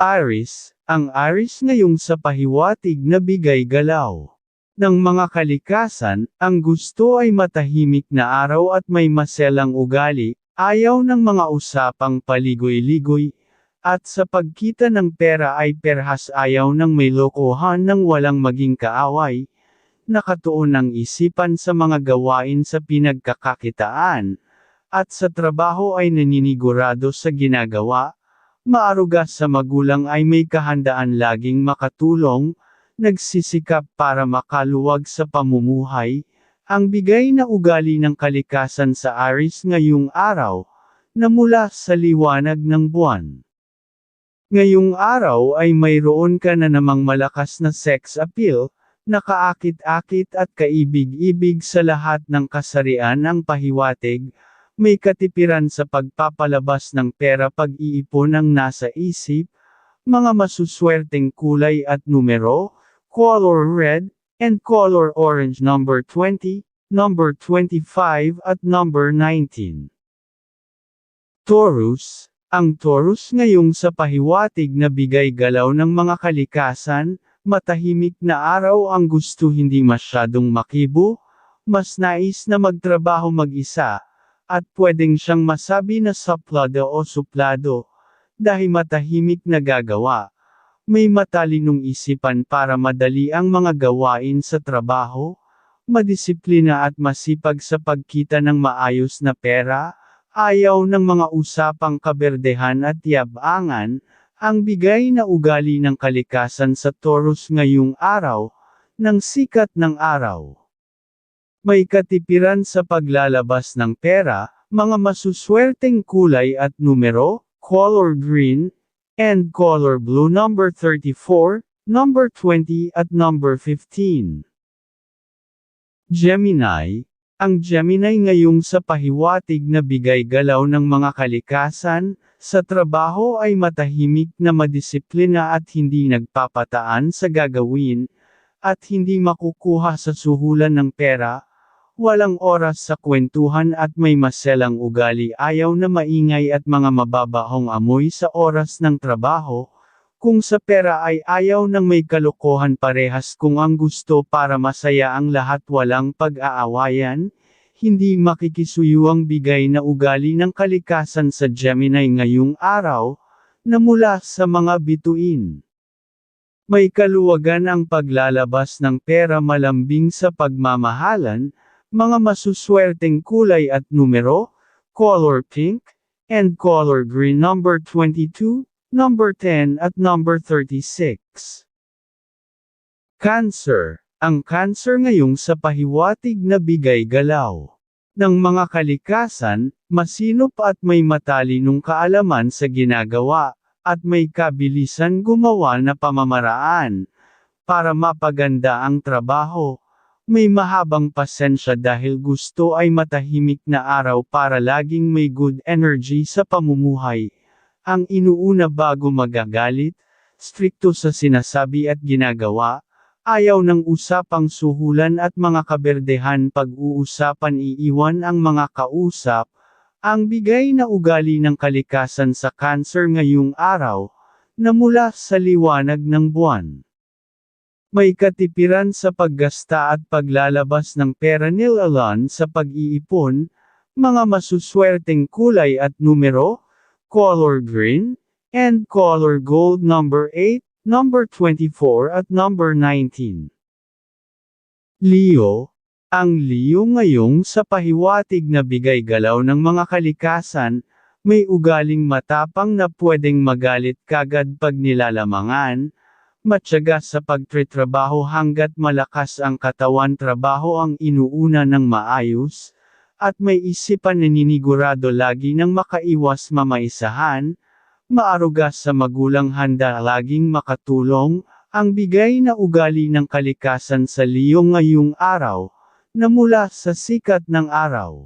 Aris, ang Aris ngayong sa pahiwatig na bigay galaw. Ng mga kalikasan, ang gusto ay matahimik na araw at may maselang ugali, ayaw ng mga usapang paligoy-ligoy, at sa pagkita ng pera ay perhas ayaw ng may lokohan ng walang maging kaaway, nakatuon ang isipan sa mga gawain sa pinagkakakitaan, at sa trabaho ay naninigurado sa ginagawa, maaruga sa magulang ay may kahandaan laging makatulong, nagsisikap para makaluwag sa pamumuhay, ang bigay na ugali ng kalikasan sa Aris ngayong araw, na mula sa liwanag ng buwan. Ngayong araw ay mayroon ka na namang malakas na sex appeal, nakaakit-akit at kaibig-ibig sa lahat ng kasarian ang pahiwatig, may katipiran sa pagpapalabas ng pera pag-iipon ang nasa isip, mga masuswerteng kulay at numero, color red, and color orange number 20, number 25 at number 19. Taurus, ang Taurus ngayong sa pahiwatig na bigay galaw ng mga kalikasan, matahimik na araw ang gusto hindi masyadong makibo, mas nais na magtrabaho mag-isa, at pwedeng siyang masabi na suplado o suplado, dahil matahimik na gagawa. May matalinong isipan para madali ang mga gawain sa trabaho, madisiplina at masipag sa pagkita ng maayos na pera, ayaw ng mga usapang kaberdehan at yabangan, ang bigay na ugali ng kalikasan sa Taurus ngayong araw, ng sikat ng araw. May katipiran sa paglalabas ng pera, mga masuswerteng kulay at numero, color green, and color blue number 34, number 20 at number 15. Gemini, ang Gemini ngayong sa pahiwatig na bigay galaw ng mga kalikasan, sa trabaho ay matahimik na madisiplina at hindi nagpapataan sa gagawin, at hindi makukuha sa suhulan ng pera, walang oras sa kwentuhan at may maselang ugali ayaw na maingay at mga mababahong amoy sa oras ng trabaho, kung sa pera ay ayaw ng may kalokohan parehas kung ang gusto para masaya ang lahat walang pag-aawayan, hindi makikisuyo ang bigay na ugali ng kalikasan sa Gemini ngayong araw, na mula sa mga bituin. May kaluwagan ang paglalabas ng pera malambing sa pagmamahalan, mga masuswerteng kulay at numero, color pink, and color green number 22, number 10 at number 36. Cancer, ang cancer ngayong sa pahiwatig na bigay galaw. Ng mga kalikasan, masinop at may matalinong kaalaman sa ginagawa, at may kabilisan gumawa na pamamaraan, para mapaganda ang trabaho, may mahabang pasensya dahil gusto ay matahimik na araw para laging may good energy sa pamumuhay. Ang inuuna bago magagalit, strikto sa sinasabi at ginagawa, ayaw ng usapang suhulan at mga kaberdehan pag-uusapan iiwan ang mga kausap, ang bigay na ugali ng kalikasan sa cancer ngayong araw, na mula sa liwanag ng buwan. May katipiran sa paggasta at paglalabas ng pera nilalan sa pag-iipon, mga masuswerteng kulay at numero, color green, and color gold number 8, number 24 at number 19. Leo, ang Leo ngayong sa pahiwatig na bigay galaw ng mga kalikasan, may ugaling matapang na pwedeng magalit kagad pag nilalamangan, matyaga sa pagtritrabaho hanggat malakas ang katawan trabaho ang inuuna ng maayos, at may isipan na ninigurado lagi ng makaiwas mamaisahan, maaruga sa magulang handa laging makatulong, ang bigay na ugali ng kalikasan sa Leo ngayong araw, na mula sa sikat ng araw.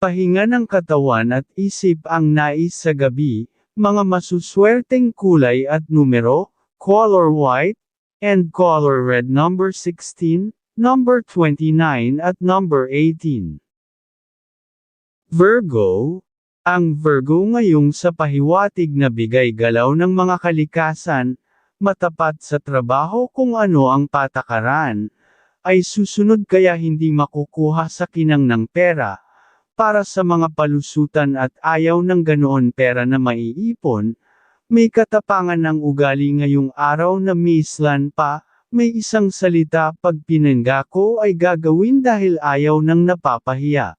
Pahinga ng katawan at isip ang nais sa gabi, mga masuswerteng kulay at numero, color white, and color red number 16, number 29 at number 18. Virgo, Ang Virgo ngayong sa pahiwatig na bigay galaw ng mga kalikasan, matapat sa trabaho kung ano ang patakaran, ay susunod kaya hindi makukuha sa kinang ng pera, para sa mga palusutan at ayaw ng ganoon pera na maiipon, may katapangan ng ugali ngayong araw na mislan pa, may isang salita pag pinanggako ay gagawin dahil ayaw ng napapahiya.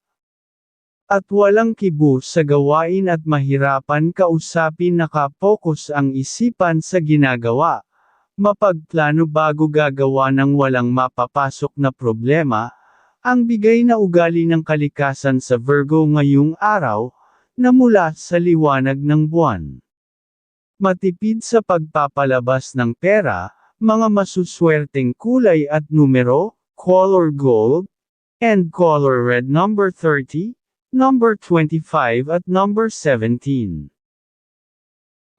At walang kibo sa gawain at mahirapan kausapin nakapokus ang isipan sa ginagawa. Mapagplano bago gagawa ng walang mapapasok na problema, ang bigay na ugali ng kalikasan sa Virgo ngayong araw, na mula sa liwanag ng buwan. Matipid sa pagpapalabas ng pera, mga masuswerteng kulay at numero, color gold, and color red number 30, number 25 at number 17.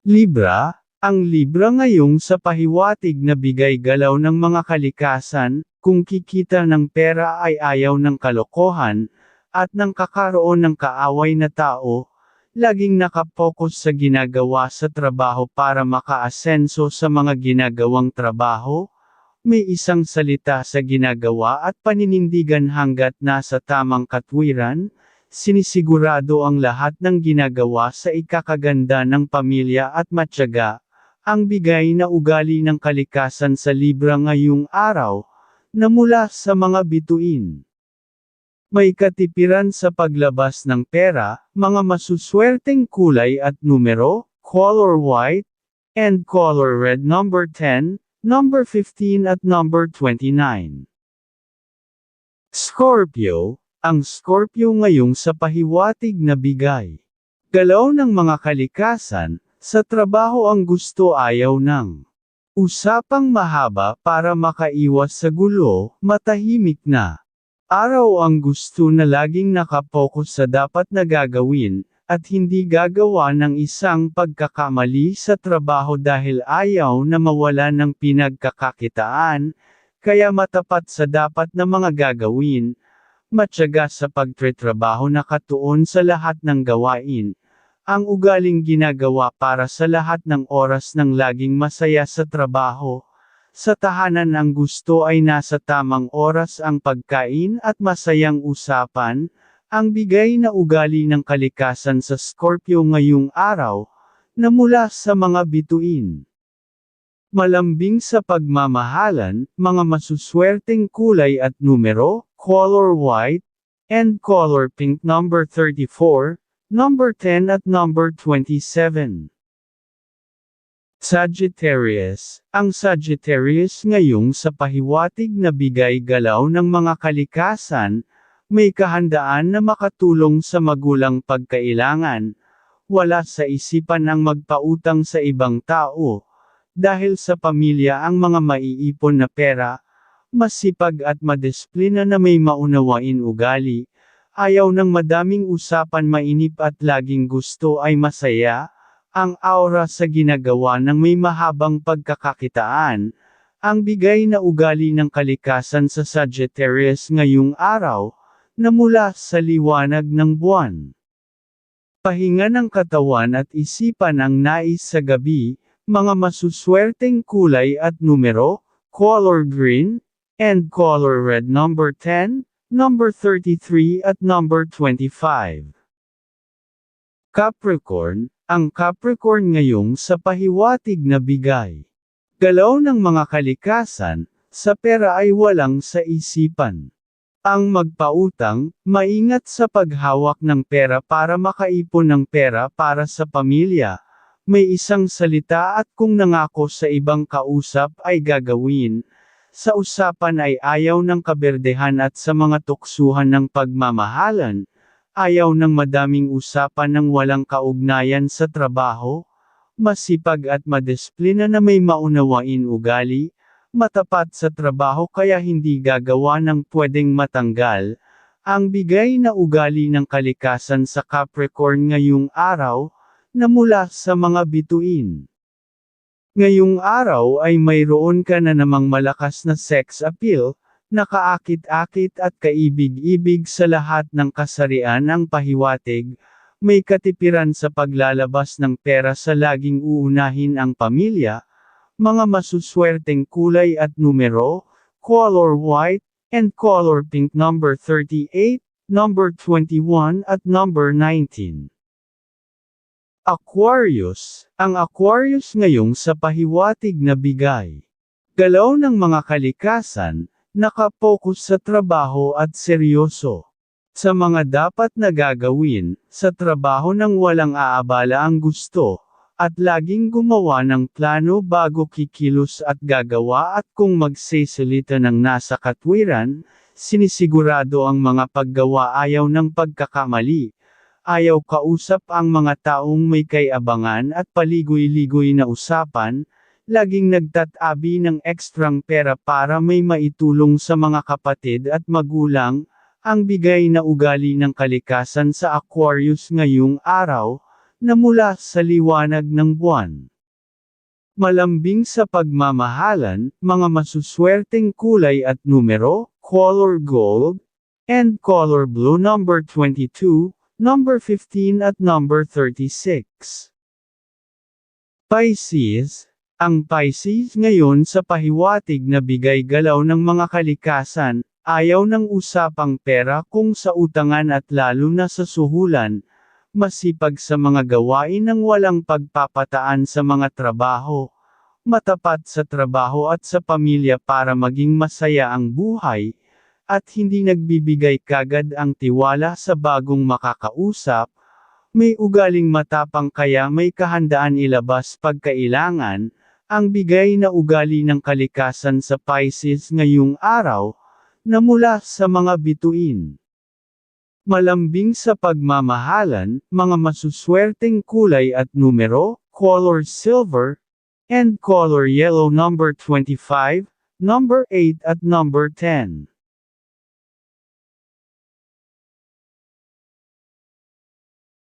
Libra, ang Libra ngayong sa pahiwatig na bigay galaw ng mga kalikasan, kung kikita ng pera ay ayaw ng kalokohan, at ng kakaroon ng kaaway na tao, laging nakapokus sa ginagawa sa trabaho para makaasenso sa mga ginagawang trabaho, may isang salita sa ginagawa at paninindigan hanggat nasa tamang katwiran, sinisigurado ang lahat ng ginagawa sa ikakaganda ng pamilya at matyaga, ang bigay na ugali ng kalikasan sa Libra ngayong araw, na mula sa mga bituin. May katipiran sa paglabas ng pera, mga masuswerteng kulay at numero, color white, and color red number 10, number 15 at number 29. Scorpio, ang Scorpio ngayong sa pahiwatig na bigay. Galaw ng mga kalikasan, sa trabaho ang gusto ayaw ng usapang mahaba para makaiwas sa gulo, matahimik na. Araw ang gusto na laging nakapokus sa dapat na gagawin, at hindi gagawa ng isang pagkakamali sa trabaho dahil ayaw na mawala ng pinagkakakitaan, kaya matapat sa dapat na mga gagawin, matyaga sa pagtretrabaho na katuon sa lahat ng gawain, ang ugaling ginagawa para sa lahat ng oras ng laging masaya sa trabaho, sa tahanan ang gusto ay nasa tamang oras ang pagkain at masayang usapan, ang bigay na ugali ng kalikasan sa Scorpio ngayong araw, na mula sa mga bituin. Malambing sa pagmamahalan, mga masuswerteng kulay at numero, color white, and color pink number 34, number 10 at number 27. Sagittarius, ang Sagittarius ngayong sa pahiwatig na bigay galaw ng mga kalikasan, may kahandaan na makatulong sa magulang pagkailangan, wala sa isipan ang magpautang sa ibang tao, dahil sa pamilya ang mga maiipon na pera, masipag at madisiplina na may maunawain ugali, ayaw ng madaming usapan mainip at laging gusto ay masaya, ang aura sa ginagawa ng may mahabang pagkakakitaan, ang bigay na ugali ng kalikasan sa Sagittarius ngayong araw, na mula sa liwanag ng buwan. Pahinga ng katawan at isipan ang nais sa gabi, mga masuswerteng kulay at numero, color green, and color red number 10, number 33 at number 25. Capricorn, ang Capricorn ngayong sa pahiwatig na bigay. Galaw ng mga kalikasan, sa pera ay walang sa isipan. Ang magpautang, maingat sa paghawak ng pera para makaipon ng pera para sa pamilya, may isang salita at kung nangako sa ibang kausap ay gagawin, sa usapan ay ayaw ng kaberdehan at sa mga tuksuhan ng pagmamahalan, ayaw ng madaming usapan ng walang kaugnayan sa trabaho, masipag at madisiplina na may maunawain ugali, matapat sa trabaho kaya hindi gagawa ng pwedeng matanggal, ang bigay na ugali ng kalikasan sa Capricorn ngayong araw, na mula sa mga bituin. Ngayong araw ay mayroon ka na namang malakas na sex appeal, nakaakit-akit at kaibig-ibig sa lahat ng kasarian ang pahiwatig, may katipiran sa paglalabas ng pera sa laging uunahin ang pamilya, mga masuswerteng kulay at numero, color white, and color pink number 38, number 21 at number 19. Aquarius, ang Aquarius ngayong sa pahiwatig na bigay. Galaw ng mga kalikasan, nakapokus sa trabaho at seryoso. Sa mga dapat na gagawin, sa trabaho ng walang aabala ang gusto, at laging gumawa ng plano bago kikilos at gagawa at kung magsesalita ng nasa katwiran, sinisigurado ang mga paggawa ayaw ng pagkakamali. Ayaw kausap ang mga taong may kayabangan at paligoy-ligoy na usapan, laging nagtatabi ng ekstrang pera para may maitulong sa mga kapatid at magulang, ang bigay na ugali ng kalikasan sa Aquarius ngayong araw, na mula sa liwanag ng buwan. Malambing sa pagmamahalan, mga masuswerteng kulay at numero, color gold, and color blue number 22, number 15 at number 36. Pisces, ang Pisces ngayon sa pahiwatig na bigay galaw ng mga kalikasan, ayaw ng usapang pera kung sa utangan at lalo na sa suhulan, masipag sa mga gawain ng walang pagpapataan sa mga trabaho, matapat sa trabaho at sa pamilya para maging masaya ang buhay, at hindi nagbibigay kagad ang tiwala sa bagong makakausap, may ugaling matapang kaya may kahandaan ilabas pagkailangan, ang bigay na ugali ng kalikasan sa Pisces ngayong araw, na mula sa mga bituin. Malambing sa pagmamahalan, mga masuswerteng kulay at numero, color silver, and color yellow number 25, number 8 at number 10.